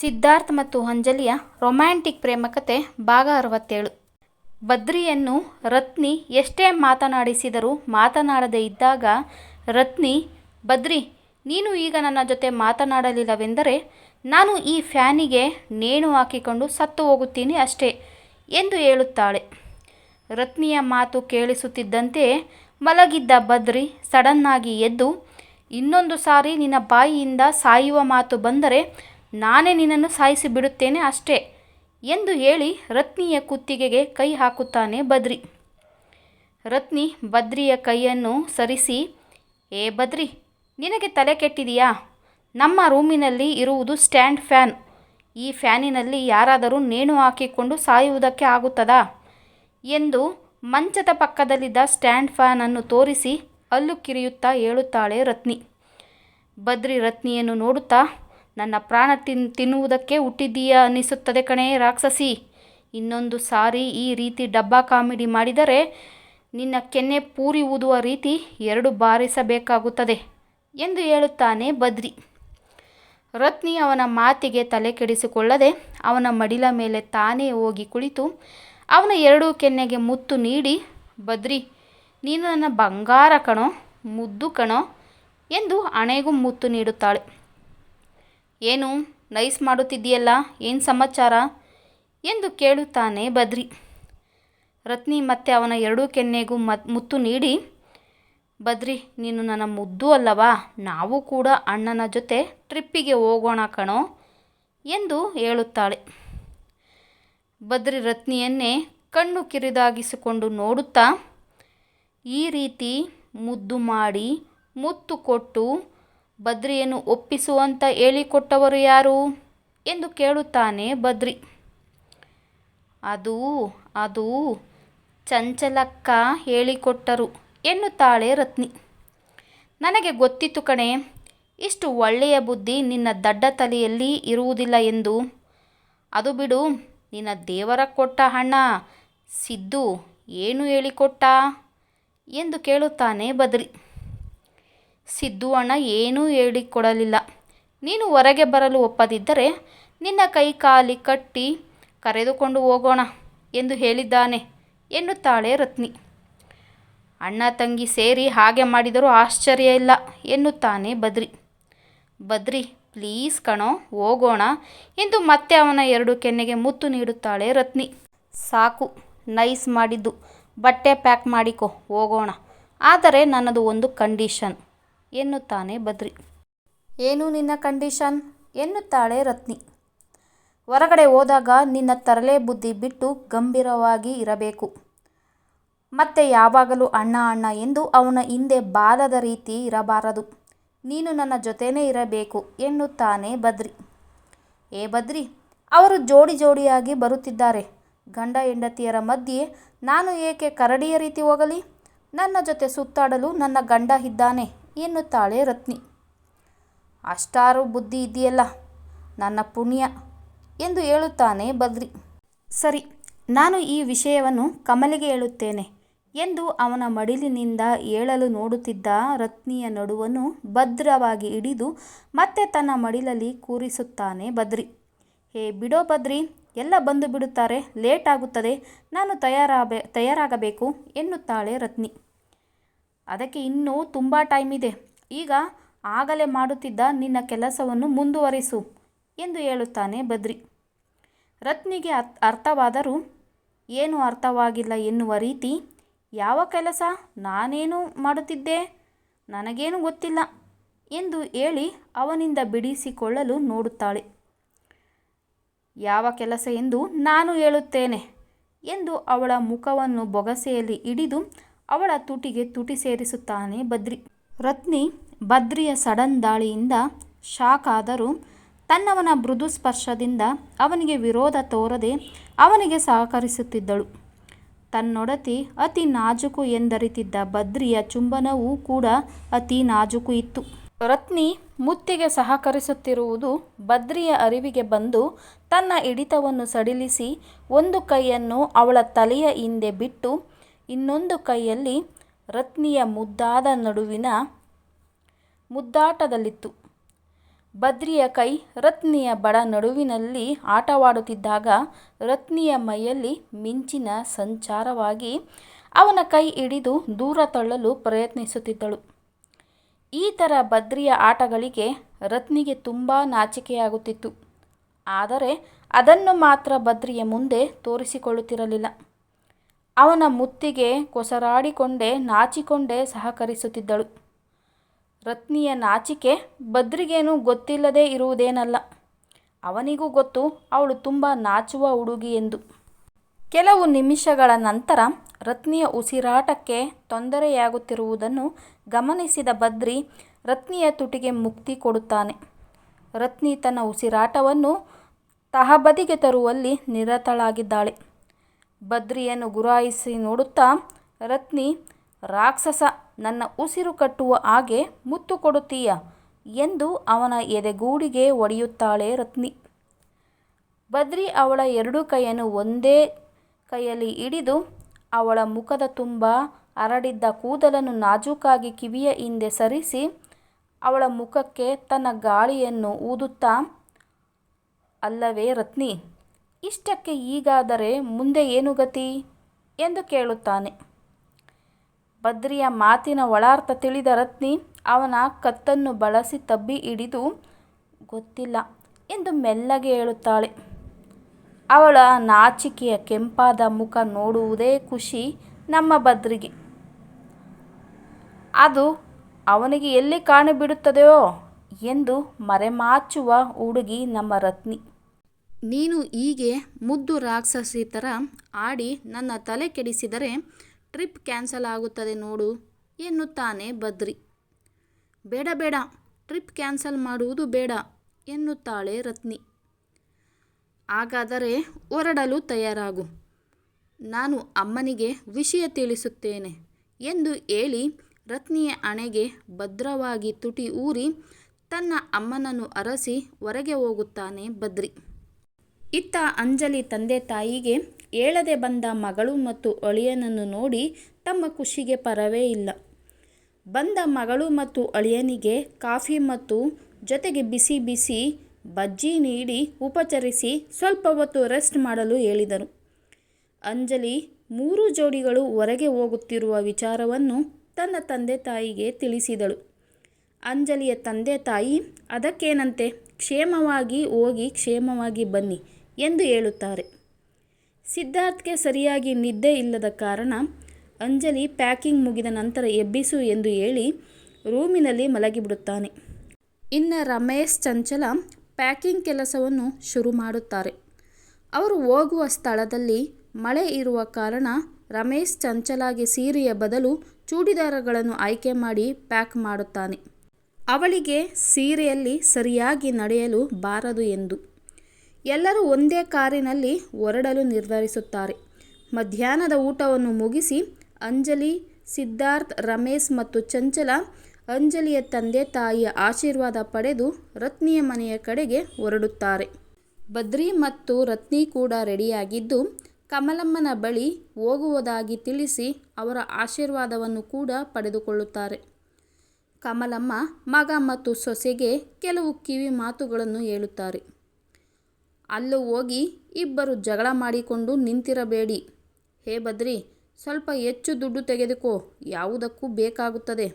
ಸಿದ್ಧಾರ್ಥ್ ಮತ್ತು ಅಂಜಲಿಯ ರೊಮ್ಯಾಂಟಿಕ್ ಪ್ರೇಮಕತೆ ಭಾಗ ಅರವತ್ತೇಳು. ಬದ್ರಿಯನ್ನು ರತ್ನಿ ಎಷ್ಟೇ ಮಾತನಾಡಿಸಿದರೂ ಮಾತನಾಡದೇ ಇದ್ದಾಗ, ರತ್ನಿ ಬದ್ರಿ ನೀನು ಈಗ ನನ್ನ ಜೊತೆ ಮಾತನಾಡಲಿಲ್ಲವೆಂದರೆ ನಾನು ಈ ಫ್ಯಾನಿಗೆ ನೇಣು ಹಾಕಿಕೊಂಡು ಸತ್ತು ಹೋಗುತ್ತೀನಿ ಅಷ್ಟೇ ಎಂದು ಹೇಳುತ್ತಾಳೆ. ರತ್ನಿಯ ಮಾತು ಕೇಳಿಸುತ್ತಿದ್ದಂತೆ ಮಲಗಿದ್ದ ಬದ್ರಿ ಸಡನ್ನಾಗಿ ಎದ್ದು, ಇನ್ನೊಂದು ಸಾರಿ ನಿನ್ನ ಬಾಯಿಯಿಂದ ಸಾಯುವ ಮಾತು ಬಂದರೆ ನಾನೇ ನಿನ್ನನ್ನು ಸಾಯಿಸಿ ಬಿಡುತ್ತೇನೆ ಅಷ್ಟೇ ಎಂದು ಹೇಳಿ ರತ್ನಿಯ ಕುತ್ತಿಗೆಗೆ ಕೈ ಹಾಕುತ್ತಾನೆ ಬದ್ರಿ. ರತ್ನಿ ಬದ್ರಿಯ ಕೈಯನ್ನು ಸರಿಸಿ, ಏ ಬದ್ರಿ, ನಿನಗೆ ತಲೆ ಕೆಟ್ಟಿದೆಯಾ? ನಮ್ಮ ರೂಮಿನಲ್ಲಿ ಇರುವುದು ಸ್ಟ್ಯಾಂಡ್ ಫ್ಯಾನ್. ಈ ಫ್ಯಾನಿನಲ್ಲಿ ಯಾರಾದರೂ ನೇಣು ಹಾಕಿಕೊಂಡು ಸಾಯುವುದಕ್ಕೆ ಆಗುತ್ತದಾ? ಎಂದು ಮಂಚದ ಪಕ್ಕದಲ್ಲಿದ್ದ ಸ್ಟ್ಯಾಂಡ್ ಫ್ಯಾನನ್ನು ತೋರಿಸಿ ಅಲ್ಲು ಕಿರಿಯುತ್ತಾ ಹೇಳುತ್ತಾಳೆ ರತ್ನಿ. ಬದ್ರಿ ರತ್ನಿಯನ್ನು ನೋಡುತ್ತಾ ನನ್ನ ಪ್ರಾಣ ತಿನ್, ತಿನ್ನುವುದಕ್ಕೆ ಹುಟ್ಟಿದ್ದೀಯಾ ಅನ್ನಿಸುತ್ತದೆ ಕಣೇ ರಾಕ್ಷಸಿ. ಇನ್ನೊಂದು ಸಾರಿ ಈ ರೀತಿ ಡಬ್ಬಾ ಕಾಮಿಡಿ ಮಾಡಿದರೆ ನಿನ್ನ ಕೆನ್ನೆ ಪೂರಿ ಊದುವ ರೀತಿ ಎರಡು ಬಾರಿಸಬೇಕಾಗುತ್ತದೆ ಎಂದು ಹೇಳುತ್ತಾನೆ ಬದ್ರಿ. ರತ್ನಿ ಅವನ ಮಾತಿಗೆ ತಲೆ ಕೆಡಿಸಿಕೊಳ್ಳದೆ ಅವನ ಮಡಿಲ ಮೇಲೆ ತಾನೇ ಹೋಗಿ ಕುಳಿತು ಅವನ ಎರಡೂ ಕೆನ್ನೆಗೆ ಮುತ್ತು ನೀಡಿ, ಬದ್ರಿ, ನೀನು ನನ್ನ ಬಂಗಾರ ಕಣೋ, ಮುದ್ದು ಕಣೋ ಎಂದು ಹಣೆಗೂ ಮುತ್ತು ನೀಡುತ್ತಾಳೆ. ಏನು? ನೈಸ್ ಮಾಡುತ್ತಿದ್ದೀಯಲ್ಲ? ಏನು ಸಮಾಚಾರ? ಎಂದು ಕೇಳುತ್ತಾನೆ ಬದ್ರಿ. ರತ್ನಿ ಮತ್ತೆ ಅವನ ಎರಡೂ ಕೆನ್ನೆಗೂ ಮತ್, ಮುತ್ತು ನೀಡಿ, ಬದ್ರಿ, ನೀನು ನನ್ನ ಮುದ್ದು ಅಲ್ಲವಾ? ನಾವು ಕೂಡ ಅಣ್ಣನ ಜೊತೆ ಟ್ರಿಪ್ಪಿಗೆ ಹೋಗೋಣ ಕಣೋ ಎಂದು ಹೇಳುತ್ತಾಳೆ. ಬದ್ರಿ ರತ್ನಿಯನ್ನೇ ಕಣ್ಣು ಕಿರಿದಾಗಿಸಿಕೊಂಡು ನೋಡುತ್ತಾ, ಈ ರೀತಿ ಮುದ್ದು ಮಾಡಿ ಮುತ್ತು ಕೊಟ್ಟು ಬದ್ರಿಯನ್ನು ಒಪ್ಪಿಸುವಂತ ಹೇಳಿಕೊಟ್ಟವರು ಯಾರು? ಎಂದು ಕೇಳುತ್ತಾನೆ ಬದ್ರಿ. ಅದು ಅದು ಚಂಚಲಕ್ಕ ಹೇಳಿಕೊಟ್ಟರು ಎನ್ನುತ್ತಾಳೆ ರತ್ನಿ. ನನಗೆ ಗೊತ್ತಿತ್ತು ಕಣೆ, ಇಷ್ಟು ಒಳ್ಳೆಯ ಬುದ್ಧಿ ನಿನ್ನ ದಡ್ಡ ತಲೆಯಲ್ಲಿ ಇರುವುದಿಲ್ಲ ಎಂದು. ಅದು ಬಿಡು, ನಿನ್ನ ದೇವರ ಕೊಟ್ಟ ಹಣ, ಸಿದ್ದು ಏನು ಹೇಳಿಕೊಟ್ಟ? ಎಂದು ಕೇಳುತ್ತಾನೆ ಬದ್ರಿ. ಸಿದ್ದು ಅಣ್ಣ ಏನೂ ಹೇಳಿಕೊಡಲಿಲ್ಲ. ನೀನು ಹೊರಗೆ ಬರಲು ಒಪ್ಪದಿದ್ದರೆ ನಿನ್ನ ಕೈ ಕಾಲಿ ಕಟ್ಟಿ ಕರೆದುಕೊಂಡು ಹೋಗೋಣ ಎಂದು ಹೇಳಿದ್ದಾನೆ ಎನ್ನುತ್ತಾಳೆ ರತ್ನಿ. ಅಣ್ಣ ತಂಗಿ ಸೇರಿ ಹಾಗೆ ಮಾಡಿದರೂ ಆಶ್ಚರ್ಯ ಇಲ್ಲ ಎನ್ನುತ್ತಾನೆ ಬದ್ರಿ. ಬದ್ರಿ, ಪ್ಲೀಸ್ ಕಣೋ, ಹೋಗೋಣ ಎಂದು ಮತ್ತೆ ಅವನ ಎರಡು ಕೆನ್ನೆಗೆ ಮುತ್ತು ನೀಡುತ್ತಾಳೆ ರತ್ನಿ. ಸಾಕು, ನೈಸ್ ಮಾಡಿದ್ದು. ಬಟ್ಟೆ ಪ್ಯಾಕ್ ಮಾಡಿಕೊ, ಹೋಗೋಣ. ಆದರೆ ನನ್ನದು ಒಂದು ಕಂಡೀಷನ್. ಎನ್ನುತ್ತಾನೆ ಬದ್ರಿ. ಏನು ನಿನ್ನ ಕಂಡೀಷನ್? ಎನ್ನುತ್ತಾಳೆ ರತ್ನಿ. ಹೊರಗಡೆ ಹೋದಾಗ ನಿನ್ನ ತರಲೆ ಬುದ್ಧಿ ಬಿಟ್ಟು ಗಂಭೀರವಾಗಿ ಇರಬೇಕು. ಮತ್ತೆ ಯಾವಾಗಲೂ ಅಣ್ಣ ಅಣ್ಣ ಎಂದು ಅವನ ಹಿಂದೆ ಬಾಲದ ರೀತಿ ಇರಬಾರದು. ನೀನು ನನ್ನ ಜೊತೆನೇ ಇರಬೇಕು ಎನ್ನುತ್ತಾನೆ ಬದ್ರಿ. ಏ ಬದ್ರಿ, ಅವರು ಜೋಡಿ ಜೋಡಿಯಾಗಿ ಬರುತ್ತಿದ್ದಾರೆ. ಗಂಡ ಹೆಂಡತಿಯರ ಮಧ್ಯೆ ನಾನು ಏಕೆ ಕರಡಿಯ ರೀತಿ ಹೋಗಲಿ? ನನ್ನ ಜೊತೆ ಸುತ್ತಾಡಲು ನನ್ನ ಗಂಡ ಇದ್ದಾನೆ. ಎನ್ನುತ್ತಾಳೆ ರತ್ನಿ. ಅಷ್ಟಾರು ಬುದ್ಧಿ ಇದೆಯಲ್ಲ ನನ್ನ ಪುಣ್ಯ ಎಂದು ಹೇಳುತ್ತಾನೆ ಬದ್ರಿ. ಸರಿ, ನಾನು ಈ ವಿಷಯವನ್ನು ಕಮಲಿಗೆ ಹೇಳುತ್ತೇನೆ ಎಂದು ಅವನ ಮಡಿಲಿನಿಂದ ಏಳಲು ನೋಡುತ್ತಿದ್ದ ರತ್ನಿಯ ನಡುವನ್ನು ಭದ್ರವಾಗಿ ಹಿಡಿದು ಮತ್ತೆ ತನ್ನ ಮಡಿಲಲ್ಲಿ ಕೂರಿಸುತ್ತಾನೆ ಬದ್ರಿ. ಹೇ ಬಿಡೋ ಬದ್ರಿ, ಎಲ್ಲ ಬಂದು ಬಿಡುತ್ತಾರೆ, ಲೇಟ್ ಆಗುತ್ತದೆ, ನಾನು ತಯಾರಾಗಬೇ ತಯಾರಾಗಬೇಕು ಎನ್ನುತ್ತಾಳೆ ರತ್ನಿ. ಅದಕ್ಕೆ ಇನ್ನೂ ತುಂಬ ಟೈಮ್ ಇದೆ. ಈಗ ಆಗಲೇ ಮಾಡುತ್ತಿದ್ದ ನಿನ್ನ ಕೆಲಸವನ್ನು ಮುಂದುವರಿಸು ಎಂದು ಹೇಳುತ್ತಾನೆ ಬದ್ರಿ. ರತ್ನಿಗೆ ಅರ್ಥವಾದರೂ ಏನು ಅರ್ಥವಾಗಿಲ್ಲ ಎನ್ನುವ ರೀತಿ, ಯಾವ ಕೆಲಸ ನಾನೇನು ಮಾಡುತ್ತಿದ್ದೆ ನನಗೇನು ಗೊತ್ತಿಲ್ಲ ಎಂದು ಹೇಳಿ ಅವನಿಂದ ಬಿಡಿಸಿಕೊಳ್ಳಲು ನೋಡುತ್ತಾಳೆ. ಯಾವ ಕೆಲಸ ಎಂದು ನಾನು ಹೇಳುತ್ತೇನೆ ಎಂದು ಅವಳ ಮುಖವನ್ನು ಬೊಗಸೆಯಲ್ಲಿ ಹಿಡಿದು ಅವಳ ತುಟಿಗೆ ತುಟಿ ಸೇರಿಸುತ್ತಾನೆ ಬದ್ರಿ. ರತ್ನಿ ಬದ್ರಿಯ ಸಡನ್ ದಾಳಿಯಿಂದ ಶಾಕ್ ಆದರೂ ತನ್ನವನ ಮೃದು ಸ್ಪರ್ಶದಿಂದ ಅವನಿಗೆ ವಿರೋಧ ತೋರದೆ ಅವನಿಗೆ ಸಹಕರಿಸುತ್ತಿದ್ದಳು. ತನ್ನೊಡತಿ ಅತಿ ನಾಜುಕು ಎಂದರಿತಿದ್ದ ಬದ್ರಿಯ ಚುಂಬನವೂ ಕೂಡ ಅತಿ ನಾಜುಕು ಇತ್ತು. ರತ್ನಿ ಮುತ್ತಿಗೆ ಸಹಕರಿಸುತ್ತಿರುವುದು ಬದ್ರಿಯ ಅರಿವಿಗೆ ಬಂದು ತನ್ನ ಹಿಡಿತವನ್ನು ಸಡಿಲಿಸಿ ಒಂದು ಕೈಯನ್ನು ಅವಳ ತಲೆಯ ಹಿಂದೆ ಬಿಟ್ಟು ಇನ್ನೊಂದು ಕೈಯಲ್ಲಿ ರತ್ನಿಯ ಮುದ್ದಾದ ನಡುವಿನ ಮುದ್ದಾಟದಲ್ಲಿತ್ತು. ಬದ್ರಿಯ ಕೈ ರತ್ನಿಯ ಬಡ ನಡುವಿನಲ್ಲಿ ಆಟವಾಡುತ್ತಿದ್ದಾಗ ರತ್ನಿಯ ಮೈಯಲ್ಲಿ ಮಿಂಚಿನ ಸಂಚಾರವಾಗಿ ಅವನ ಕೈ ಹಿಡಿದು ದೂರ ತಳ್ಳಲು ಪ್ರಯತ್ನಿಸುತ್ತಿದ್ದಳು. ಈ ಥರ ಬದ್ರಿಯ ಆಟಗಳಿಗೆ ರತ್ನಿಗೆ ತುಂಬ ನಾಚಿಕೆಯಾಗುತ್ತಿತ್ತು. ಆದರೆ ಅದನ್ನು ಮಾತ್ರ ಬದ್ರಿಯ ಮುಂದೆ ತೋರಿಸಿಕೊಳ್ಳುತ್ತಿರಲಿಲ್ಲ. ಅವನ ಮುತ್ತಿಗೆ ಕೊಸರಾಡಿಕೊಂಡೇ ನಾಚಿಕೊಂಡೇ ಸಹಕರಿಸುತ್ತಿದ್ದಳು. ರತ್ನಿಯ ನಾಚಿಕೆ ಬದ್ರಿಗೇನು ಗೊತ್ತಿಲ್ಲದೆ ಇರುವುದೇನಲ್ಲ. ಅವನಿಗೂ ಗೊತ್ತು, ಅವಳು ತುಂಬ ನಾಚುವ ಹುಡುಗಿ ಎಂದು. ಕೆಲವು ನಿಮಿಷಗಳ ನಂತರ ರತ್ನಿಯ ಉಸಿರಾಟಕ್ಕೆ ತೊಂದರೆಯಾಗುತ್ತಿರುವುದನ್ನು ಗಮನಿಸಿದ ಬದ್ರಿ ರತ್ನಿಯ ತುಟಿಗೆ ಮುಕ್ತಿ ಕೊಡುತ್ತಾನೆ. ರತ್ನಿ ತನ್ನ ಉಸಿರಾಟವನ್ನು ತಹಬದಿಗೆ ತರುವಲ್ಲಿ ನಿರತಳಾಗಿದ್ದಾಳೆ. ಬದ್ರಿಯನ್ನು ಗುರಾಯಿಸಿ ನೋಡುತ್ತಾ, ರತ್ನಿ, ರಾಕ್ಷಸ, ನನ್ನ ಉಸಿರು ಕಟ್ಟುವ ಹಾಗೆ ಮುತ್ತು ಕೊಡುತ್ತೀಯ ಎಂದು ಅವನ ಎದೆಗೂಡಿಗೆ ಒಡೆಯುತ್ತಾಳೆ ರತ್ನಿ. ಬದ್ರಿ ಅವಳ ಎರಡೂ ಕೈಯನ್ನು ಒಂದೇ ಕೈಯಲ್ಲಿ ಹಿಡಿದು ಅವಳ ಮುಖದ ತುಂಬ ಹರಡಿದ್ದ ಕೂದಲನ್ನು ನಾಜೂಕಾಗಿ ಕಿವಿಯ ಹಿಂದೆ ಸರಿಸಿ ಅವಳ ಮುಖಕ್ಕೆ ತನ್ನ ಗಾಳಿಯನ್ನು ಊದುತ್ತಾ, ಅಲ್ಲವೇ ರತ್ನಿ? ಇಷ್ಟಕ್ಕೆ ಈಗಾದರೆ ಮುಂದೆ ಏನು ಗತಿ? ಎಂದು ಕೇಳುತ್ತಾನೆ. ಬದ್ರಿಯ ಮಾತಿನ ಒಳಾರ್ಥ ತಿಳಿದ ರತ್ನಿ ಅವನ ಕತ್ತನ್ನು ಬಳಸಿ ತಬ್ಬಿ ಹಿಡಿದು, ಗೊತ್ತಿಲ್ಲ ಎಂದು ಮೆಲ್ಲಗೆ ಹೇಳುತ್ತಾಳೆ. ಅವಳ ನಾಚಿಕೆಯ ಕೆಂಪಾದ ಮುಖ ನೋಡುವುದೇ ಖುಷಿ ನಮ್ಮ ಬದ್ರಿಗೆ ಅದು ಅವನಿಗೆ ಎಲ್ಲಿ ಕಾಣಬಿಡುತ್ತದೆಯೋ ಎಂದು ಮರೆಮಾಚುವ ಹುಡುಗಿ ನಮ್ಮ ರತ್ನಿ. ನೀನು ಹೀಗೆ ಮುದ್ದು ರಾಕ್ಷಸಿ ಥರ ಆಡಿ ನನ್ನ ತಲೆ ಕೆಡಿಸಿದರೆ ಟ್ರಿಪ್ ಕ್ಯಾನ್ಸಲ್ ಆಗುತ್ತದೆ ನೋಡು ಎನ್ನುತ್ತಾನೆ ಬದ್ರಿ. ಬೇಡ ಬೇಡ, ಟ್ರಿಪ್ ಕ್ಯಾನ್ಸಲ್ ಮಾಡುವುದು ಬೇಡ ಎನ್ನುತ್ತಾಳೆ ರತ್ನಿ. ಹಾಗಾದರೆ ಹೊರಡಲು ತಯಾರಾಗು. ನಾನು ಅಮ್ಮನಿಗೆ ವಿಷಯ ತಿಳಿಸುತ್ತೇನೆ ಎಂದು ಹೇಳಿ ರತ್ನಿಯ ಹಣೆಗೆ ಭದ್ರವಾಗಿ ತುಟಿ ಊರಿ ತನ್ನ ಅಮ್ಮನನ್ನು ಅರಸಿ ಹೊರಗೆ ಹೋಗುತ್ತಾನೆ ಬದ್ರಿ. ಇತ್ತ ಅಂಜಲಿ ತಂದೆ ತಾಯಿಗೆ ಹೇಳದೆ ಬಂದ ಮಗಳು ಮತ್ತು ಅಳಿಯನನ್ನು ನೋಡಿ ತಮ್ಮ ಖುಷಿಗೆ ಪರವೇ ಇಲ್ಲ. ಬಂದ ಮಗಳು ಮತ್ತು ಅಳಿಯನಿಗೆ ಕಾಫಿ ಮತ್ತು ಜೊತೆಗೆ ಬಿಸಿ ಬಿಸಿ ಬಜ್ಜಿ ನೀಡಿ ಉಪಚರಿಸಿ ಸ್ವಲ್ಪ ಹೊತ್ತು ರೆಸ್ಟ್ ಮಾಡಲು ಹೇಳಿದರು. ಅಂಜಲಿ ಮೂರು ಜೋಡಿಗಳು ಹೊರಗೆ ಹೋಗುತ್ತಿರುವ ವಿಚಾರವನ್ನು ತನ್ನ ತಂದೆ ತಾಯಿಗೆ ತಿಳಿಸಿದಳು. ಅಂಜಲಿಯ ತಂದೆ ತಾಯಿ, ಅದಕ್ಕೇನಂತೆ? ಕ್ಷೇಮವಾಗಿ ಹೋಗಿ, ಕ್ಷೇಮವಾಗಿ ಬನ್ನಿ. ಎಂದು ಹೇಳುತ್ತಾರೆ. ಸಿದ್ಧಾರ್ಥ್ಗೆ ಸರಿಯಾಗಿ ನಿದ್ದೆ ಇಲ್ಲದ ಕಾರಣ ಅಂಜಲಿ ಪ್ಯಾಕಿಂಗ್ ಮುಗಿದ ನಂತರ ಎಬ್ಬಿಸು ಎಂದು ಹೇಳಿ ರೂಮಿನಲ್ಲಿ ಮಲಗಿಬಿಡುತ್ತಾನೆ. ಇನ್ನು ರಮೇಶ್ ಚಂಚಲ ಪ್ಯಾಕಿಂಗ್ ಕೆಲಸವನ್ನು ಶುರು ಮಾಡುತ್ತಾರೆ. ಅವರು ಹೋಗುವ ಸ್ಥಳದಲ್ಲಿ ಮಳೆ ಇರುವ ಕಾರಣ ರಮೇಶ್ ಚಂಚಲಾಗಿ ಸೀರೆಯ ಬದಲು ಚೂಡಿದಾರಗಳನ್ನು ಆಯ್ಕೆ ಮಾಡಿ ಪ್ಯಾಕ್ ಮಾಡುತ್ತಾನೆ. ಅವಳಿಗೆ ಸೀರೆಯಲ್ಲಿ ಸರಿಯಾಗಿ ನಡೆಯಲು ಬಾರದು ಎಂದು. ಎಲ್ಲರೂ ಒಂದೇ ಕಾರಿನಲ್ಲಿ ಹೊರಡಲು ನಿರ್ಧರಿಸುತ್ತಾರೆ. ಮಧ್ಯಾಹ್ನದ ಊಟವನ್ನು ಮುಗಿಸಿ ಅಂಜಲಿ, ಸಿದ್ಧಾರ್ಥ್, ರಮೇಶ್ ಮತ್ತು ಚಂಚಲ ಅಂಜಲಿಯ ತಂದೆ ತಾಯಿಯ ಆಶೀರ್ವಾದ ಪಡೆದು ರತ್ನಿಯ ಮನೆಯ ಕಡೆಗೆ ಹೊರಡುತ್ತಾರೆ. ಬದ್ರಿ ಮತ್ತು ರತ್ನಿ ಕೂಡ ರೆಡಿಯಾಗಿದ್ದು ಕಮಲಮ್ಮನ ಬಳಿ ಹೋಗುವುದಾಗಿ ತಿಳಿಸಿ ಅವರ ಆಶೀರ್ವಾದವನ್ನು ಕೂಡ ಪಡೆದುಕೊಳ್ಳುತ್ತಾರೆ. ಕಮಲಮ್ಮ ಮಗ ಮತ್ತು ಸೊಸೆಗೆ ಕೆಲವು ಕಿವಿ ಮಾತುಗಳನ್ನು ಹೇಳುತ್ತಾರೆ. ಅಲ್ಲೂ ಹೋಗಿ ಇಬ್ಬರು ಜಗಳ ಮಾಡಿಕೊಂಡು ನಿಂತಿರಬೇಡಿ. ಹೇ ಬದ್ರಿ, ಸ್ವಲ್ಪ ಹೆಚ್ಚು ದುಡ್ಡು ತೆಗೆದುಕೋ, ಯಾವುದಕ್ಕೂ ಬೇಕಾಗುತ್ತದೆ.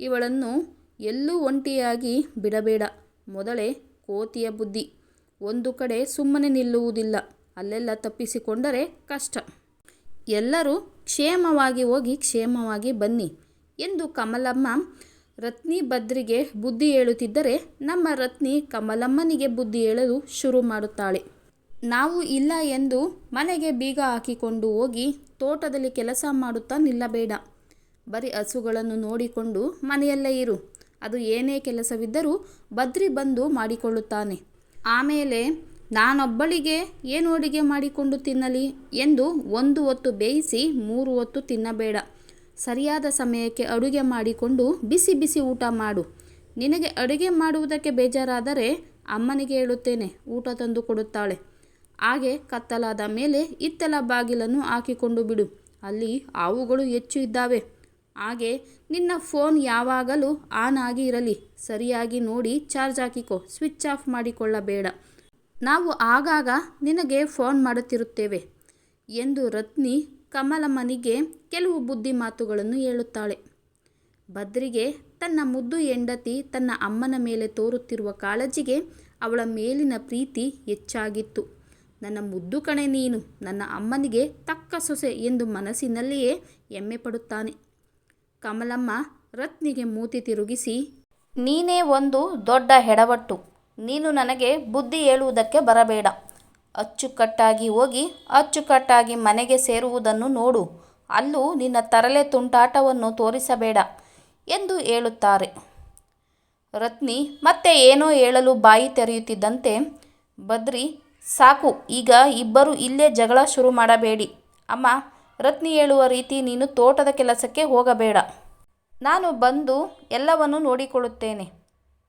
ಇವಳನ್ನು ಎಲ್ಲೂ ಒಂಟಿಯಾಗಿ ಬಿಡಬೇಡ. ಮೊದಲೇ ಕೋತಿಯ ಬುದ್ಧಿ. ಒಂದು ಕಡೆ ಸುಮ್ಮನೆ ನಿಲ್ಲುವುದಿಲ್ಲ, ಅಲ್ಲೆಲ್ಲ ತಪ್ಪಿಸಿಕೊಂಡರೆ ಕಷ್ಟ. ಎಲ್ಲರೂ ಕ್ಷೇಮವಾಗಿ ಹೋಗಿ ಕ್ಷೇಮವಾಗಿ ಬನ್ನಿ ಎಂದು ಕಮಲಮ್ಮ ರತ್ನಿ ಬದ್ರಿಗೆ ಬುದ್ಧಿ ಹೇಳುತ್ತಿದ್ದರೆ ನಮ್ಮ ರತ್ನಿ ಕಮಲಮ್ಮನಿಗೆ ಬುದ್ಧಿ ಹೇಳಲು ಶುರು ಮಾಡುತ್ತಾಳೆ. ನಾವು ಇಲ್ಲ ಎಂದು ಮನೆಗೆ ಬೀಗ ಹಾಕಿಕೊಂಡು ಹೋಗಿ ತೋಟದಲ್ಲಿ ಕೆಲಸ ಮಾಡುತ್ತಾ ನಿಲ್ಲಬೇಡ. ಬರೀ ಹಸುಗಳನ್ನು ನೋಡಿಕೊಂಡು ಮನೆಯಲ್ಲೇ ಇರು. ಅದು ಏನೇ ಕೆಲಸವಿದ್ದರೂ ಬದ್ರಿ ಬಂದು ಮಾಡಿಕೊಳ್ಳುತ್ತಾನೆ. ಆಮೇಲೆ, ನಾನೊಬ್ಬಳಿಗೆ ಏನು ಅಡುಗೆ ಮಾಡಿಕೊಂಡು ತಿನ್ನಲಿ ಎಂದು ಒಂದು ಹೊತ್ತು ಬೇಯಿಸಿ ಮೂರು ಹೊತ್ತು ತಿನ್ನಬೇಡ. ಸರಿಯಾದ ಸಮಯಕ್ಕೆ ಅಡುಗೆ ಮಾಡಿಕೊಂಡು ಬಿಸಿ ಬಿಸಿ ಊಟ ಮಾಡು. ನಿನಗೆ ಅಡುಗೆ ಮಾಡುವುದಕ್ಕೆ ಬೇಜಾರಾದರೆ ಅಮ್ಮನಿಗೆ ಹೇಳುತ್ತೇನೆ, ಊಟ ತಂದು ಕೊಡುತ್ತಾಳೆ. ಹಾಗೆ ಕತ್ತಲಾದ ಮೇಲೆ ಇತ್ತಲ ಬಾಗಿಲನ್ನು ಹಾಕಿಕೊಂಡು ಬಿಡು. ಅಲ್ಲಿ ಹಾವುಗಳು ಹೆಚ್ಚು ಇದ್ದಾವೆ. ಹಾಗೆ ನಿನ್ನ ಫೋನ್ ಯಾವಾಗಲೂ ಆನ್ ಆಗಿ ಇರಲಿ. ಸರಿಯಾಗಿ ನೋಡಿ ಚಾರ್ಜ್ ಹಾಕಿಕೊ, ಸ್ವಿಚ್ ಆಫ್ ಮಾಡಿಕೊಳ್ಳಬೇಡ. ನಾವು ಆಗಾಗ ನಿನಗೆ ಫೋನ್ ಮಾಡುತ್ತಿರುತ್ತೇವೆ ಎಂದು ರತ್ನಿ ಕಮಲಮ್ಮನಿಗೆ ಕೆಲವು ಬುದ್ಧಿ ಮಾತುಗಳನ್ನು ಹೇಳುತ್ತಾಳೆ. ಬದ್ರಿಗೆ ತನ್ನ ಮುದ್ದು ಹೆಂಡತಿ ತನ್ನ ಅಮ್ಮನ ಮೇಲೆ ತೋರುತ್ತಿರುವ ಕಾಳಜಿಗೆ ಅವಳ ಮೇಲಿನ ಪ್ರೀತಿ ಹೆಚ್ಚಾಗಿತ್ತು. ನನ್ನ ಮುದ್ದು ಕಣೆ ನೀನು, ನನ್ನ ಅಮ್ಮನಿಗೆ ತಕ್ಕ ಸೊಸೆ ಎಂದು ಮನಸ್ಸಿನಲ್ಲಿಯೇ ಹೆಮ್ಮೆ ಪಡುತ್ತಾನೆ. ಕಮಲಮ್ಮ ರತ್ನಿಗೆ ಮೂತಿ ತಿರುಗಿಸಿ, ನೀನೇ ಒಂದು ದೊಡ್ಡ ಹೆಡವಟ್ಟು, ನೀನು ನನಗೆ ಬುದ್ಧಿ ಹೇಳುವುದಕ್ಕೆ ಬರಬೇಡ. ಅಚ್ಚುಕಟ್ಟಾಗಿ ಹೋಗಿ, ಅಚ್ಚುಕಟ್ಟಾಗಿ ಮನೆಗೆ ಸೇರುವುದನ್ನು ನೋಡು. ಅಲ್ಲೂ ನಿನ್ನ ತರಲೆ ತುಂಟಾಟವನ್ನು ತೋರಿಸಬೇಡ ಎಂದು ಹೇಳುತ್ತಾರೆ. ರತ್ನಿ ಮತ್ತೆ ಏನೋ ಹೇಳಲು ಬಾಯಿ ತೆರೆಯುತ್ತಿದ್ದಂತೆ ಬದ್ರಿ ಸಾಕು, ಈಗ ಇಬ್ಬರು ಇಲ್ಲೇ ಜಗಳ ಶುರು ಮಾಡಬೇಡಿ. ಅಮ್ಮ, ರತ್ನಿ ಹೇಳುವ ರೀತಿ ನೀನು ತೋಟದ ಕೆಲಸಕ್ಕೆ ಹೋಗಬೇಡ. ನಾನು ಬಂದು ಎಲ್ಲವನ್ನು ನೋಡಿಕೊಳ್ಳುತ್ತೇನೆ.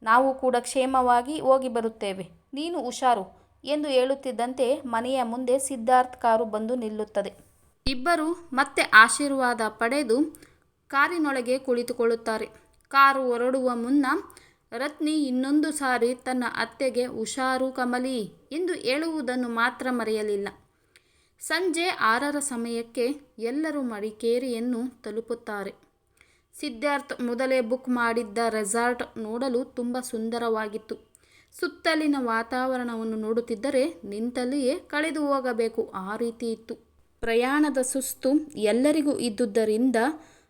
ನಾವು ಕೂಡ ಕ್ಷೇಮವಾಗಿ ಹೋಗಿ ಬರುತ್ತೇವೆ. ನೀನು ಹುಷಾರು. ಎಂದು ಹೇಳುತ್ತಿದ್ದಂತೆ ಮನೆಯ ಮುಂದೆ ಸಿದ್ಧಾರ್ಥ್ ಕಾರು ಬಂದು ನಿಲ್ಲುತ್ತದೆ. ಇಬ್ಬರು ಮತ್ತೆ ಆಶೀರ್ವಾದ ಪಡೆದು ಕಾರಿನೊಳಗೆ ಕುಳಿತುಕೊಳ್ಳುತ್ತಾರೆ. ಕಾರು ಹೊರಡುವ ಮುನ್ನ, ರತ್ನಿ ಇನ್ನೊಂದು ಸಾರಿ ತನ್ನ ಅತ್ತೆಗೆ, ಹುಷಾರು ಕಮಲಿ ಎಂದು ಹೇಳುವುದನ್ನು ಮಾತ್ರ ಮರೆಯಲಿಲ್ಲ. ಸಂಜೆ ಆರರ ಸಮಯಕ್ಕೆ ಎಲ್ಲರೂ ಮಡಿಕೇರಿಯನ್ನು ತಲುಪುತ್ತಾರೆ. ಸಿದ್ಧಾರ್ಥ್ ಮೊದಲೇ ಬುಕ್ ಮಾಡಿದ್ದ ರೆಸಾರ್ಟ್ ನೋಡಲು ತುಂಬ ಸುಂದರವಾಗಿತ್ತು. ಸುತ್ತಲಿನ ವಾತಾವರಣವನ್ನು ನೋಡುತ್ತಿದ್ದರೆ ನಿಂತಲ್ಲಿಯೇ ಕಳೆದು ಹೋಗಬೇಕು. ಆ ರೀತಿ ಇತ್ತು. ಪ್ರಯಾಣದ ಸುಸ್ತು ಎಲ್ಲರಿಗೂ ಇದ್ದುದರಿಂದ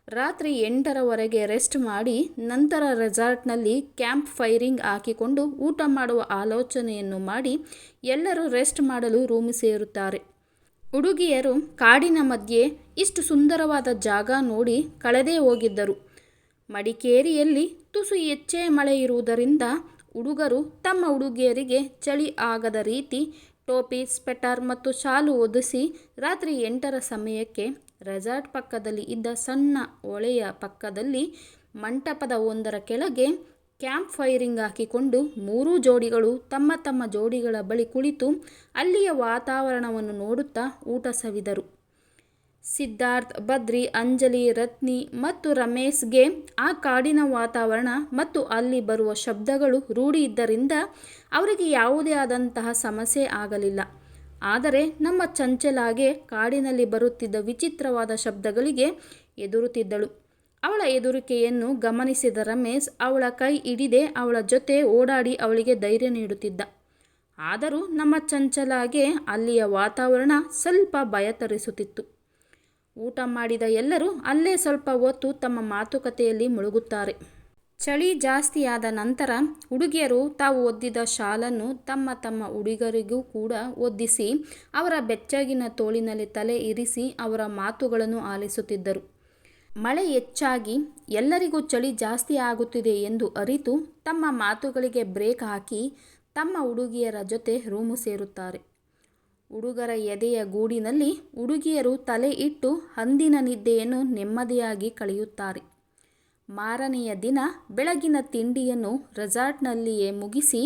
ರಾತ್ರಿ ಎಂಟರವರೆಗೆ ರೆಸ್ಟ್ ಮಾಡಿ ನಂತರ ರೆಸಾರ್ಟ್ನಲ್ಲಿ ಕ್ಯಾಂಪ್ ಫೈರಿಂಗ್ ಹಾಕಿಕೊಂಡು ಊಟ ಮಾಡುವ ಆಲೋಚನೆಯನ್ನು ಮಾಡಿ ಎಲ್ಲರೂ ರೆಸ್ಟ್ ಮಾಡಲು ರೂಮ್ ಸೇರುತ್ತಾರೆ. ಹುಡುಗಿಯರು ಕಾಡಿನ ಮಧ್ಯೆ ಇಷ್ಟು ಸುಂದರವಾದ ಜಾಗ ನೋಡಿ ಕಳೆದೇ ಹೋಗಿದ್ದರು. ಮಡಿಕೇರಿಯಲ್ಲಿ ತುಸು ಹೆಚ್ಚೇ ಮಳೆ ಇರುವುದರಿಂದ ಹುಡುಗರು ತಮ್ಮ ಹುಡುಗಿಯರಿಗೆ ಚಳಿ ಆಗದ ರೀತಿ ಟೋಪಿ, ಸ್ವೆಟರ್ ಮತ್ತು ಶಾಲು ಒದಿಸಿ ರಾತ್ರಿ ಎಂಟರ ಸಮಯಕ್ಕೆ ರೆಸಾರ್ಟ್ ಪಕ್ಕದಲ್ಲಿ ಇದ್ದ ಸಣ್ಣ ಹೊಳೆಯ ಪಕ್ಕದಲ್ಲಿ ಮಂಟಪದ ಒಂದರ ಕೆಳಗೆ ಕ್ಯಾಂಪ್ ಫೈರಿಂಗ್ ಹಾಕಿಕೊಂಡು ಮೂರೂ ಜೋಡಿಗಳು ತಮ್ಮ ತಮ್ಮ ಜೋಡಿಗಳ ಬಳಿ ಕುಳಿತು ಅಲ್ಲಿಯ ವಾತಾವರಣವನ್ನು ನೋಡುತ್ತಾ ಊಟ ಸವಿದರು. ಸಿದ್ಧಾರ್ಥ್, ಬದ್ರಿ, ಅಂಜಲಿ, ರತ್ನಿ ಮತ್ತು ರಮೇಶ್ಗೆ ಆ ಕಾಡಿನ ವಾತಾವರಣ ಮತ್ತು ಅಲ್ಲಿ ಬರುವ ಶಬ್ದಗಳು ರೂಢಿ ಇದ್ದರಿಂದ ಅವರಿಗೆ ಯಾವುದೇ ಆದಂತಹ ಸಮಸ್ಯೆ ಆಗಲಿಲ್ಲ. ಆದರೆ ನಮ್ಮ ಚಂಚಲಾಗೆ ಕಾಡಿನಲ್ಲಿ ಬರುತ್ತಿದ್ದ ವಿಚಿತ್ರವಾದ ಶಬ್ದಗಳಿಗೆ ಎದುರುತ್ತಿದ್ದಳು. ಅವಳ ಎದುರಿಕೆಯನ್ನು ಗಮನಿಸಿದ ರಮೇಶ್ ಅವಳ ಕೈ ಹಿಡಿದೆ ಅವಳ ಜೊತೆ ಓಡಾಡಿ ಅವಳಿಗೆ ಧೈರ್ಯ ನೀಡುತ್ತಿದ್ದ. ಆದರೂ ನಮ್ಮ ಚಂಚಲಾಗೆ ಅಲ್ಲಿಯ ವಾತಾವರಣ ಸ್ವಲ್ಪ ಭಯ ತರಿಸುತ್ತಿತ್ತು ಊಟ ಮಾಡಿದ ಎಲ್ಲರೂ ಅಲ್ಲೇ ಸ್ವಲ್ಪ ಹೊತ್ತು ತಮ್ಮ ಮಾತುಕತೆಯಲ್ಲಿ ಮುಳುಗುತ್ತಾರೆ. ಚಳಿ ಜಾಸ್ತಿಯಾದ ನಂತರ ಹುಡುಗಿಯರು ತಾವು ಒದ್ದಿದ ಶಾಲನ್ನು ತಮ್ಮ ತಮ್ಮ ಹುಡುಗರಿಗೂ ಕೂಡ ಒದ್ದಿಸಿ, ಅವರ ಬೆಚ್ಚಗಿನ ತೋಳಿನಲ್ಲಿ ತಲೆ ಇರಿಸಿ ಅವರ ಮಾತುಗಳನ್ನು ಆಲಿಸುತ್ತಿದ್ದರು. ಮಳೆ ಹೆಚ್ಚಾಗಿ ಎಲ್ಲರಿಗೂ ಚಳಿ ಜಾಸ್ತಿ ಆಗುತ್ತಿದೆ ಎಂದು ಅರಿತು ತಮ್ಮ ಮಾತುಗಳಿಗೆ ಬ್ರೇಕ್ ಹಾಕಿ ತಮ್ಮ ಹುಡುಗಿಯರ ಜೊತೆ ರೂಮು ಸೇರುತ್ತಾರೆ. ಹುಡುಗರ ಎದೆಯ ಗೂಡಿನಲ್ಲಿ ಹುಡುಗಿಯರು ತಲೆ ಇಟ್ಟು ಅಂದಿನ ನಿದ್ದೆಯನ್ನು ನೆಮ್ಮದಿಯಾಗಿ ಕಳೆಯುತ್ತಾರೆ. ಮಾರನೆಯ ದಿನ ಬೆಳಗಿನ ತಿಂಡಿಯನ್ನು ರೆಸಾರ್ಟ್ನಲ್ಲಿಯೇ ಮುಗಿಸಿ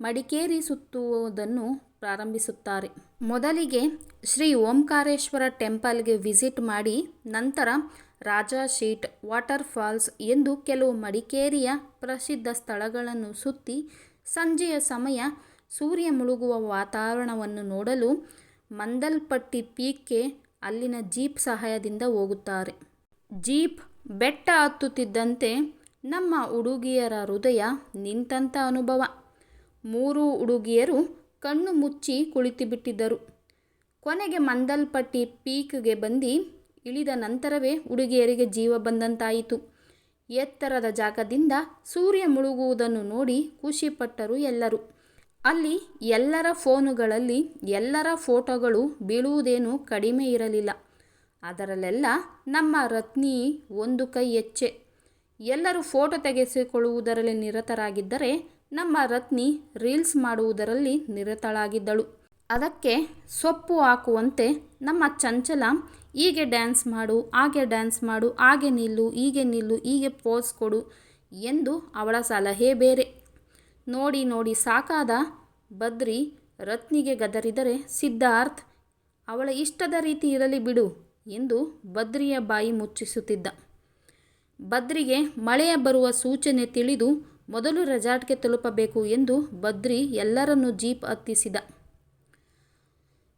ಮಡಿಕೇರಿ ಸುತ್ತುವುದನ್ನು ಪ್ರಾರಂಭಿಸುತ್ತಾರೆ. ಮೊದಲಿಗೆ ಶ್ರೀ ಓಂಕಾರೇಶ್ವರ ಟೆಂಪಲ್ಗೆ ವಿಸಿಟ್ ಮಾಡಿ ನಂತರ ರಾಜಾ ಶೀಟ್, ವಾಟರ್ ಫಾಲ್ಸ್ ಎಂದು ಕೆಲವು ಮಡಿಕೇರಿಯ ಪ್ರಸಿದ್ಧ ಸ್ಥಳಗಳನ್ನು ಸುತ್ತಿ ಸಂಜೆಯ ಸಮಯ ಸೂರ್ಯ ಮುಳುಗುವ ವಾತಾವರಣವನ್ನು ನೋಡಲು ಮಂದಲ್ಪಟ್ಟಿ ಪೀಕ್ಗೆ ಅಲ್ಲಿನ ಜೀಪ್ ಸಹಾಯದಿಂದ ಹೋಗುತ್ತಾರೆ. ಜೀಪ್ ಬೆಟ್ಟ ಹತ್ತುತ್ತಿದ್ದಂತೆ ನಮ್ಮ ಹುಡುಗಿಯರ ಹೃದಯ ನಿಂತಂಥ ಅನುಭವ. ಮೂರು ಹುಡುಗಿಯರು ಕಣ್ಣು ಮುಚ್ಚಿ ಕುಳಿತುಬಿಟ್ಟಿದ್ದರು. ಕೊನೆಗೆ ಮಂದಲ್ಪಟ್ಟಿ ಪೀಕ್ಗೆ ಬಂದು ಇಳಿದ ನಂತರವೇ ಹುಡುಗಿಯರಿಗೆ ಜೀವ ಬಂದಂತಾಯಿತು. ಎತ್ತರದ ಜಾಗದಿಂದ ಸೂರ್ಯ ಮುಳುಗುವುದನ್ನು ನೋಡಿ ಖುಷಿಪಟ್ಟರು ಎಲ್ಲರೂ. ಅಲ್ಲಿ ಎಲ್ಲರ ಫೋನುಗಳಲ್ಲಿ ಎಲ್ಲರ ಫೋಟೋಗಳು ಬೀಳುವುದೇನೂ ಕಡಿಮೆ ಇರಲಿಲ್ಲ. ಅದರಲ್ಲೆಲ್ಲ ನಮ್ಮ ರತ್ನಿ ಒಂದು ಕೈ ಹೆಚ್ಚೆ ಎಲ್ಲರೂ ಫೋಟೋ ತೆಗೆಸಿಕೊಳ್ಳುವುದರಲ್ಲಿ ನಿರತರಾಗಿದ್ದರೆ ನಮ್ಮ ರತ್ನಿ ರೀಲ್ಸ್ ಮಾಡುವುದರಲ್ಲಿ ನಿರತಳಾಗಿದ್ದಳು. ಅದಕ್ಕೆ ಸೊಪ್ಪು ಹಾಕುವಂತೆ ನಮ್ಮ ಚಂಚಲ ಹೀಗೆ ಡ್ಯಾನ್ಸ್ ಮಾಡು, ಹಾಗೆ ಡ್ಯಾನ್ಸ್ ಮಾಡು, ಹಾಗೆ ನಿಲ್ಲು, ಹೀಗೆ ನಿಲ್ಲು, ಹೀಗೆ ಪೋಸ್ ಕೊಡು ಎಂದು ಅವಳ ಸಲಹೆ ಬೇರೆ. ನೋಡಿ ನೋಡಿ ಸಾಕಾದ ಬದ್ರಿ ರತ್ನಿಗೆ ಗದರಿದರೆ ಸಿದ್ಧಾರ್ಥ್, ಅವಳ ಇಷ್ಟದ ರೀತಿ ಇರಲಿ ಬಿಡು ಎಂದು ಬದ್ರಿಯ ಬಾಯಿ ಮುಚ್ಚಿಸುತ್ತಿದ್ದ. ಬದ್ರಿಗೆ ಮಳೆಯ ಬರುವ ಸೂಚನೆ ತಿಳಿದು ಮೊದಲು ರೆಸಾರ್ಟ್ಗೆ ತಲುಪಬೇಕು ಎಂದು ಬದ್ರಿ ಎಲ್ಲರನ್ನೂ ಜೀಪ್ ಹತ್ತಿಸಿದ.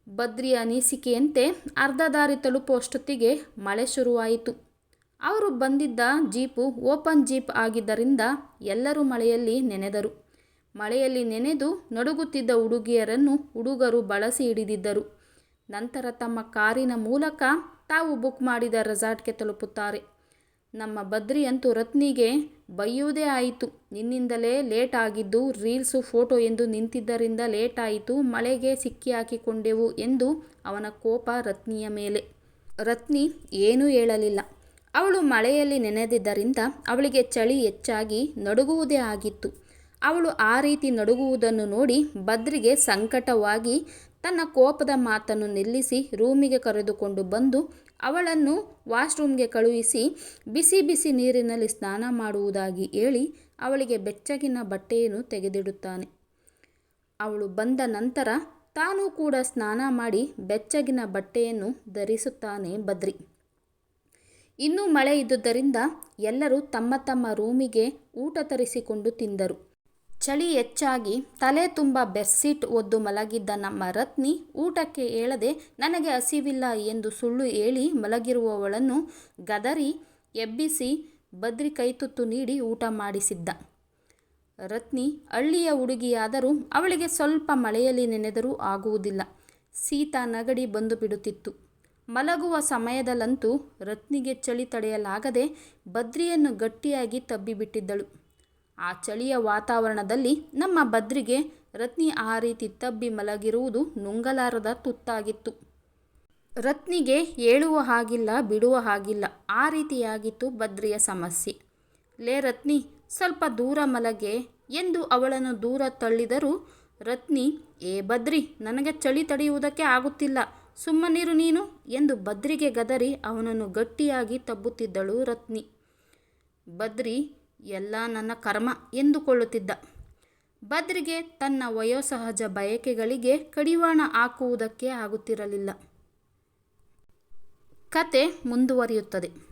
ಬದ್ರಿಯ ಅನಿಸಿಕೆಯಂತೆ ಅರ್ಧ ದಾರಿ ತಲುಪುವಷ್ಟೊತ್ತಿಗೆ ಮಳೆ ಶುರುವಾಯಿತು. ಅವರು ಬಂದಿದ್ದ ಜೀಪು ಓಪನ್ ಜೀಪ್ ಆಗಿದ್ದರಿಂದ ಎಲ್ಲರೂ ಮಳೆಯಲ್ಲಿ ನೆನೆದರು. ಮಳೆಯಲ್ಲಿ ನೆನೆದು ನಡುಗುತ್ತಿದ್ದ ಹುಡುಗಿಯರನ್ನು ಹುಡುಗರು ಬಳಸಿ ಹಿಡಿದಿದ್ದರು. ನಂತರ ತಮ್ಮ ಕಾರಿನ ಮೂಲಕ ತಾವು ಬುಕ್ ಮಾಡಿದ ರೆಸಾರ್ಟ್ಗೆ ತಲುಪುತ್ತಾರೆ. ನಮ್ಮ ಬದ್ರಿಯಂತೂ ರತ್ನಿಗೆ ಬೈಯುವುದೇ ಆಯಿತು. ನಿನ್ನಿಂದಲೇ ಲೇಟ್ ಆಗಿದ್ದು ರೀಲ್ಸು, ಫೋಟೋ ಎಂದು ನಿಂತಿದ್ದರಿಂದ ಲೇಟ್ ಆಯಿತು. ಮಳೆಗೆ ಸಿಕ್ಕಿ ಹಾಕಿಕೊಂಡೆವು ಎಂದು ಅವನ ಕೋಪ ರತ್ನಿಯ ಮೇಲೆ. ರತ್ನಿ ಏನೂ ಹೇಳಲಿಲ್ಲ. ಅವಳು ಮಳೆಯಲ್ಲಿ ನೆನೆದಿದ್ದರಿಂದ ಅವಳಿಗೆ ಚಳಿ ಹೆಚ್ಚಾಗಿ ನಡುಗುವುದೇ ಆಗಿತ್ತು. ಅವಳು ಆ ರೀತಿ ನಡುಗುವುದನ್ನು ನೋಡಿ ಬದ್ರಿಗೆ ಸಂಕಟವಾಗಿ ತನ್ನ ಕೋಪದ ಮಾತನ್ನು ನಿಲ್ಲಿಸಿ ರೂಮಿಗೆ ಕರೆದುಕೊಂಡು ಬಂದು ಅವಳನ್ನು ವಾಶ್ರೂಮ್ಗೆ ಕಳುಹಿಸಿ ಬಿಸಿ ಬಿಸಿ ನೀರಿನಲ್ಲಿ ಸ್ನಾನ ಮಾಡುವುದಾಗಿ ಹೇಳಿ ಅವಳಿಗೆ ಬೆಚ್ಚಗಿನ ಬಟ್ಟೆಯನ್ನು ತೆಗೆದಿಡುತ್ತಾನೆ. ಅವಳು ಬಂದ ನಂತರ ತಾನೂ ಕೂಡ ಸ್ನಾನ ಮಾಡಿ ಬೆಚ್ಚಗಿನ ಬಟ್ಟೆಯನ್ನು ಧರಿಸುತ್ತಾನೆ ಬದ್ರಿ ಇನ್ನೂ ಮಳೆ ಇದ್ದುದರಿಂದ ಎಲ್ಲರೂ ತಮ್ಮ ತಮ್ಮ ರೂಮಿಗೆ ಊಟ ತರಿಸಿಕೊಂಡು ತಿಂದರು. ಚಳಿ ಹೆಚ್ಚಾಗಿ ತಲೆ ತುಂಬ ಬೆಡ್ಶೀಟ್ ಒದ್ದು ಮಲಗಿದ್ದ ನಮ್ಮ ರತ್ನಿ ಊಟಕ್ಕೆ ಹೇಳದೆ ನನಗೆ ಹಸಿವಿಲ್ಲ ಎಂದು ಸುಳ್ಳು ಹೇಳಿ ಮಲಗಿರುವವಳನ್ನು ಗದರಿ ಎಬ್ಬಿಸಿ ಬದ್ರಿ ಕೈತುತ್ತು ನೀಡಿ ಊಟ ಮಾಡಿಸಿದ್ದ. ರತ್ನಿ ಹಳ್ಳಿಯ ಹುಡುಗಿಯಾದರೂ ಅವಳಿಗೆ ಸ್ವಲ್ಪ ಮಳೆಯಲ್ಲಿ ನೆನೆದರೂ ಆಗುವುದಿಲ್ಲ. ಸೀತ ನಗಡಿ ಬಂದು ಬಿಡುತ್ತಿತ್ತು. ಮಲಗುವ ಸಮಯದಲ್ಲಂತೂ ರತ್ನಿಗೆ ಚಳಿ ತಡೆಯಲಾಗದೆ ಬದ್ರಿಯನ್ನು ಗಟ್ಟಿಯಾಗಿ ತಬ್ಬಿಬಿಟ್ಟಿದ್ದಳು. ಆ ಚಳಿಯ ವಾತಾವರಣದಲ್ಲಿ ನಮ್ಮ ಬದ್ರಿಗೆ ರತ್ನಿ ಆ ರೀತಿ ತಬ್ಬಿ ಮಲಗಿರುವುದು ನುಂಗಲಾರದ ತುತ್ತಾಗಿತ್ತು. ರತ್ನಿಗೆ ಹೇಳುವ ಹಾಗಿಲ್ಲ, ಬಿಡುವ ಹಾಗಿಲ್ಲ, ಆ ರೀತಿಯಾಗಿತ್ತು ಬದ್ರಿಯ ಸಮಸ್ಯೆ. ಲೇ ರತ್ನಿ, ಸ್ವಲ್ಪ ದೂರ ಮಲಗೆ ಎಂದು ಅವಳನ್ನು ದೂರ ತಳ್ಳಿದರೂ ರತ್ನಿ, ಏ ಬದ್ರಿ ನನಗೆ ಚಳಿ ತಡೆಯುವುದಕ್ಕೆ ಆಗುತ್ತಿಲ್ಲ, ಸುಮ್ಮನಿರು ನೀನು ಎಂದು ಬದ್ರಿಗೆ ಗದರಿ ಅವನನ್ನು ಗಟ್ಟಿಯಾಗಿ ತಬ್ಬುತ್ತಿದ್ದಳು ರತ್ನಿ. ಬದ್ರಿ ಎಲ್ಲ ನನ್ನ ಕರ್ಮ ಎಂದುಕೊಳ್ಳುತ್ತಿದ್ದ. ಬದ್ರಿಗೆ ತನ್ನ ವಯೋಸಹಜ ಬಯಕೆಗಳಿಗೆ ಕಡಿವಾಣ ಹಾಕುವುದಕ್ಕೆ ಆಗುತ್ತಿರಲಿಲ್ಲ. ಕತೆ ಮುಂದುವರಿಯುತ್ತದೆ.